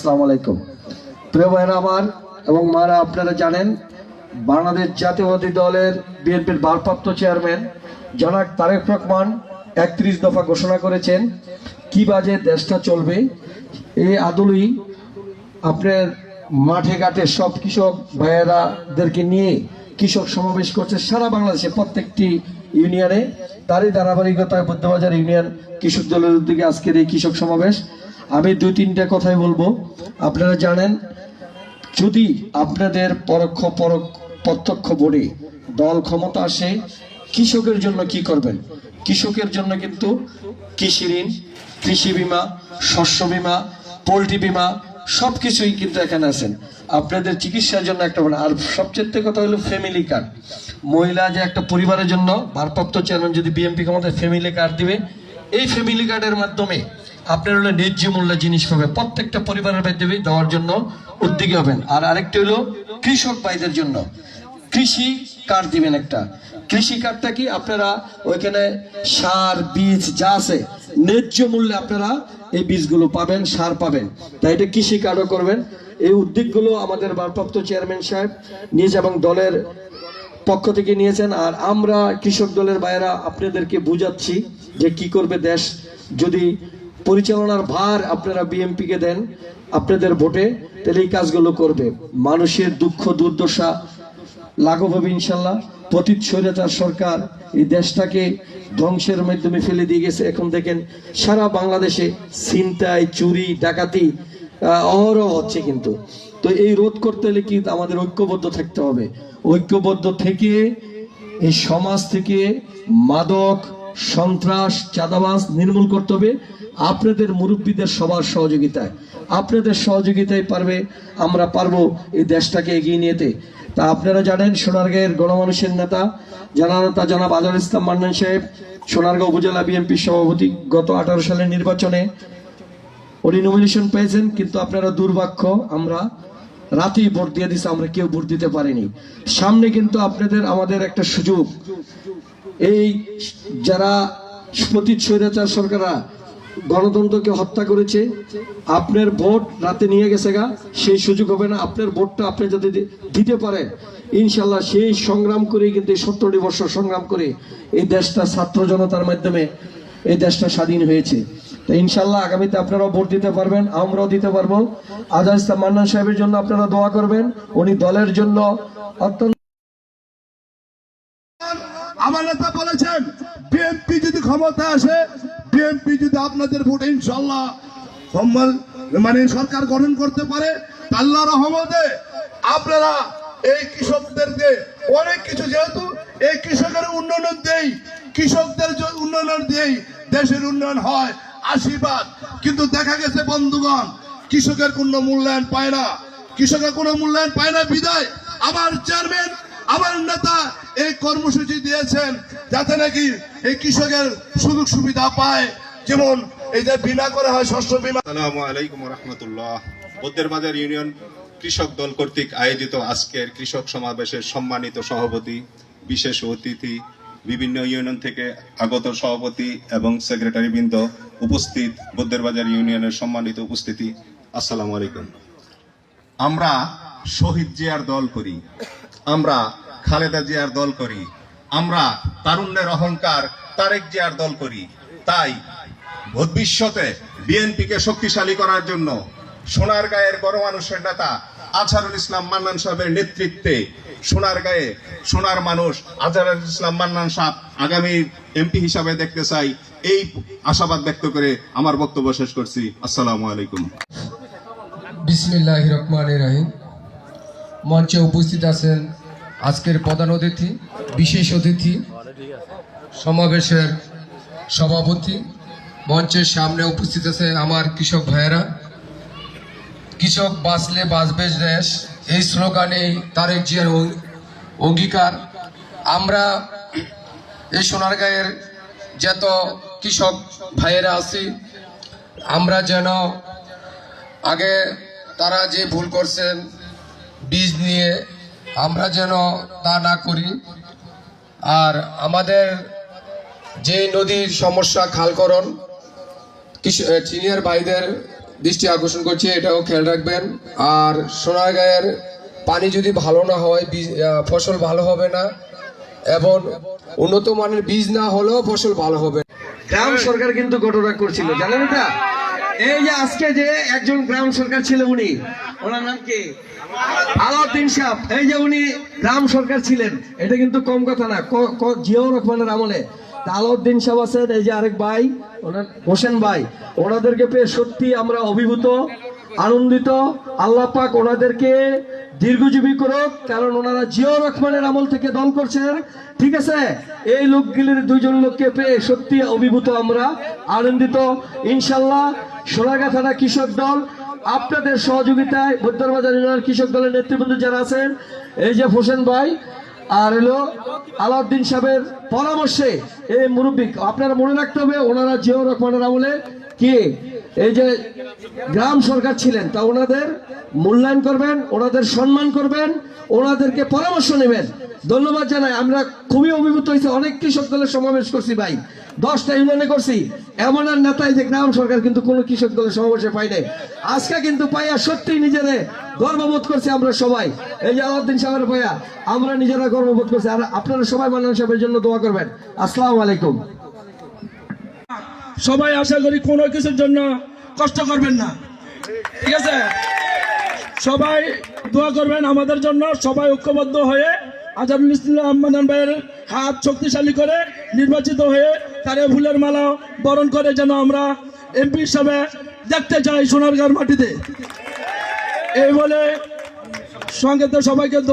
আসসালামু আলাইকুম। প্রিয় ভাইরা আমার এবং মারা আপনারা জানেন, বাংলাদেশ জাতীয়বাদী দলের বিএনপির ভারপ্রাপ্ত চেয়ারম্যান জনাক তারেক রহমান একত্রিশ দফা ঘোষণা করেছেন, কি বাজে দেশটা চলবে। এই আদলই আপনার মাঠে ঘাটে সব কৃষক ভাইয়েরাদেরকে নিয়ে কৃষক সমাবেশ করছে সারা বাংলাদেশে, প্রত্যেকটি ইউনিয়নে। তারই ধারাবাহিকতায় বুদ্ধবাজার ইউনিয়ন কৃষক দলের উদ্যোগে আজকের এই কৃষক সমাবেশ। আমি দুই তিনটা কথাই বলব। আপনারা জানেন, যদি আপনাদের পরোক্ষ প্রত্যক্ষ বোর্ডে দল ক্ষমতা আসে, কৃষকের জন্য কি করবেন? কৃষকের জন্য কিন্তু কৃষি ঋণ, কৃষি বিমা, শস্য বিমা, পোলট্রি বিমা সব কিছুই কিন্তু এখানে আছেন। আপনাদের চিকিৎসার জন্য একটা আর সবচেয়ে কথা হলো ফ্যামিলি কার্ড মহিলা যে একটা পরিবারের জন্য ভারপ্রাপ্ত চেয়ারম্যান যদি বিএমপি ক্ষমতায় ফ্যামিলি কার্ড দিবে এই ফ্যামিলি কার্ডের মাধ্যমে আপনার হলো ন্যায্য মূল্য জিনিস পাবে। প্রত্যেকটা পরিবারের মাধ্যমে দেওয়ার জন্য উদ্যোগী হবেন। আর আরেকটা হলো কৃষক ভাইদের জন্য। কৃষি কার্ড দিবেন একটা। কৃষি কার্ডটা কি আপনারা ওইখানে সার, বীজ যা আছে, ন্যায্য মূল্যে আপনারা এই বীজগুলো পাবেন, সার পাবেন। তাই এটা কৃষি কার্ডও করবেন। এই উদ্যোগগুলো আমাদের ভারপ্রাপ্ত চেয়ারম্যান সাহেব নিজ এবং দলের পক্ষ থেকে নিয়েছেন। আর আমরা কৃষক দলের বাইরা আপনাদেরকে বুঝাচ্ছি যে কি করবে দেশ? যদি পরিচালনার ভার আপনারা বিএমপি কে দেন, আপনাদের ভোটে, তাহলে এই কাজগুলো করবে। মানুষের দুঃখ, দুর্দশা লাঘব হবে ইনশাল্লাহ। পতিত স্বৈরাচার সরকার এই দেশটাকে ধ্বংসের মাধ্যমে ফেলে দিয়ে গেছে। এখন দেখেন, সারা বাংলাদেশে ছিনতাই, চুরি, ডাকাতি অহরহ হচ্ছে কিন্তু। তো এই রোধ করতে হলে কি আমাদের ঐক্যবদ্ধ থাকতে হবে? ঐক্যবদ্ধ থেকে এই সমাজ থেকে মাদক সন্ত্রাস, চাঁদাবাজ নির্মূল করতে হবে। আপনাদের মুরব্বীদের সবার সহযোগিতায়। আপনাদের সহযোগিতায় পারবে, আমরা পারব এই দেশটাকে এগিয়ে নিতে তা আপনারা জানেন, সোনারগাঁয়ের গণমানুষের নেতা জানানেতা জনাব আজহার ইসলাম মান্নান সাহেব, সোনারগাঁও উপজেলা বিএনপির সভাপতি, গত আঠারো সালের নির্বাচনে উনি নমিনেশন পেয়েছেন, কিন্তু আপনারা দুর্ভাগ্য, আমরা রাতেই ভোট দিয়ে দিছে আমরা কেউ ভোট দিতে পারিনি। সামনে কিন্তু আপনাদের, আমাদের একটা সুযোগ। এই যারা পতিত স্বৈরাচার সরকাররা গণতন্ত্রকে হত্যা করেছে, আপনার ভোট রাতে নিয়ে গেছে গা, সেই সুযোগ হবে না। আপনার ভোটটা আপনি যদি দিতে পারেন ইনশাল্লাহ সেই সংগ্রাম করে কিন্তু সত্তরটি বছর সংগ্রাম করে এই দেশটা ছাত্র জনতার মাধ্যমে এই দেশটা স্বাধীন হয়েছে। তো ইনশাল্লাহ আগামীতে আপনারাও ভোট দিতে পারবেন, আমরাও দিতে পারব। আজহার ইসলাম মান্নান সাহেবের জন্য আপনারা দোয়া করবেন। উনি দলের জন্য অত্যন্ত আমার নেতা বলেছেন বিএনপি যদি ক্ষমতা আসে বিএনপি যদি আপনাদের ভোটে ইনশাল্লাহ মানে সরকার গঠন করতে পারে আল্লাহ রহমতে আপনারা এই কৃষকদেরকে অনেক কিছু, যেহেতু এই কৃষকের উন্নয়ন দেই কৃষকদের উন্নয়ন দেই দেশের উন্নয়ন হয়, আশীর্বাদ। কিন্তু দেখা গেছে, বন্ধুগণ, কৃষকের কোনো মূল্যায়ন পায় না। কৃষকের কোনো মূল্যায়ন পায় না, বিদায়। আবার চেয়ারম্যান আমার নেতা এই কর্মসূচি দিয়েছেন যাতে নাকি এই কৃষকের সুযোগ সুবিধা পায়। যেমন এই যে বিমা করা হয় শস্য বিমা। আসসালামু আলাইকুম রহমতুল্লাহ বদ্দের বাজার ইউনিয়ন কৃষক দল কর্তৃক আয়োজিত আজকের কৃষক সমাবেশের সম্মানিত সভাপতি, বিশেষ অতিথি, বিভিন্ন ইউনিয়ন থেকে আগত সভাপতি এবং সেক্রেটারি বৃন্দ উপস্থিত বদ্দের বাজার ইউনিয়নের সম্মানিত উপস্থিতি। আসসালামু আলাইকুম। আমরা শহীদ জিয়ার দল করি। আমরা খালেদা জিয়ার দল করি। আমরা তারুণ্যের অহংকার তারেক জিয়ার দল করি। তাই ভবিষ্যতে বিএনপিকে শক্তিশালী করার জন্য সোনার গায়ের বড় মানুষের নেতা আজহারুল ইসলাম মান্নান সাহেবের নেতৃত্বে সোনার গায়ে সোনার মানুষ আজহারুল ইসলাম মান্নান সাহেব আগামী এমপি হিসাবে দেখতে চাই। এই আশাবাদ ব্যক্ত করে আমার বক্তব্য শেষ করছি। আসসালামু আলাইকুম। বিসমিল্লাহ রহমান রাহিম। মঞ্চে উপস্থিত আছেন আজকের প্রধান অতিথি, বিশেষ অতিথি, সমাবেশের সভাপতি। মঞ্চের সামনে উপস্থিত আছে আমার কৃষক ভাইয়েরা। কৃষক বাঁচলে বাঁচবে দেশ, এই স্লোগানে তারেক জিয়ার অঙ্গীকার। আমরা এই সোনারগাঁয়ের যত কৃষক ভাইয়েরা আছি, আমরা যেন আগে তারা যে ভুল করছেন বীজ নিয়ে আমরা যেন তা না করি। আর আমাদের যে নদীর সমস্যা খালকরণ সিনিয়র ভাইদের দৃষ্টি আকর্ষণ করছে, এটাও খেয়াল রাখবেন। আর সোনারগাঁয়ের পানি যদি ভালো না হয়, বীজ- ফসল ভালো হবে না, এবং উন্নত মানের বীজ না হলেও ফসল ভালো হবে। গ্রাম সরকার কিন্তু ঘটনা করছিল জানেন এটা? এই যে আজকে যে একজন গ্রাম সরকার ছিল উনি ওনার নাম কি? আলাউদ্দিন সাহ এই যে উনি গ্রাম সরকার ছিলেন, এটা কিন্তু কম কথা না জিয়াউর রহমানের আমলে। আলাউদ্দিন সাহ আছেন, এই যে আরেক ভাই, ওনার হোসেন ভাই। ওনাদেরকে পেয়ে সত্যি আমরা অভিভূত, আনন্দিত। আল্লাহ পাক ওনাদেরকে দীর্ঘজীবী করুক, কারণ ওনারা জিয়াউর রহমানের আমল থেকে দল করছেন। ঠিক আছে? এই লোকগুলির দুইজন লোককে পেয়ে সত্যি অভিভূত আমরা, আনন্দিত। ইনশাল্লাহ সোনাগা থানা কৃষক দল আপনাদের সহযোগিতায় বৈদ্যবাজার ইউনিয়ন কৃষক দলের নেতৃবৃন্দ যারা আছেন, এই যে হোসেন ভাই আর হলো আলাউদ্দিন সাহেবের পরামর্শে এই মুরব্বী, আপনারা মনে রাখতে হবে ওনারা জিয়াউর রহমানের আমলে কি? এই যে গ্রাম সরকার ছিলেন, তা ওনাদের মূল্যায়ন করবেন, ওনাদের সম্মান করবেন, ওনাদেরকে পরামর্শ নেবেন। ধন্যবাদ জানাই। আমরা খুবই অভিভূত হয়েছি, অনেক কৃষক দলের সমাবেশ করছি ভাই। দশটা ইউনিয়নে করছি। এমন আর নেতাই যে গ্রাম সরকার কিন্তু কোনো কৃষক দলের সমাবেশে পাই নাই। আজকে কিন্তু পাইয়া সত্যি নিজেরে গর্ববোধ করছি আমরা সবাই। এই যে আলাউদ্দিন সাহেবের ভাইয়া আমরা নিজেরা গর্ববোধ করছি। আর আপনারা সবাই সাহেবের জন্য দোয়া করবেন। আসসালামু আলাইকুম। সবাই আশা করি কোনো কিছুর জন্য কষ্ট করবেন না। ঠিক আছে? সবাই দোয়া করবেন আমাদের জন্য, সবাই ঐক্যবদ্ধ হয়ে আজাদুল ইসলাম মাদান ভাইয়ের হাত শক্তিশালী করে নির্বাচিত হয়ে তারে ফুলের মালা বরণ করে যেন আমরা এমপি হিসাবে দেখতে চাই সোনারগাঁর মাটিতে। এই বলে সঙ্গে সবাইকে ধন্যবাদ।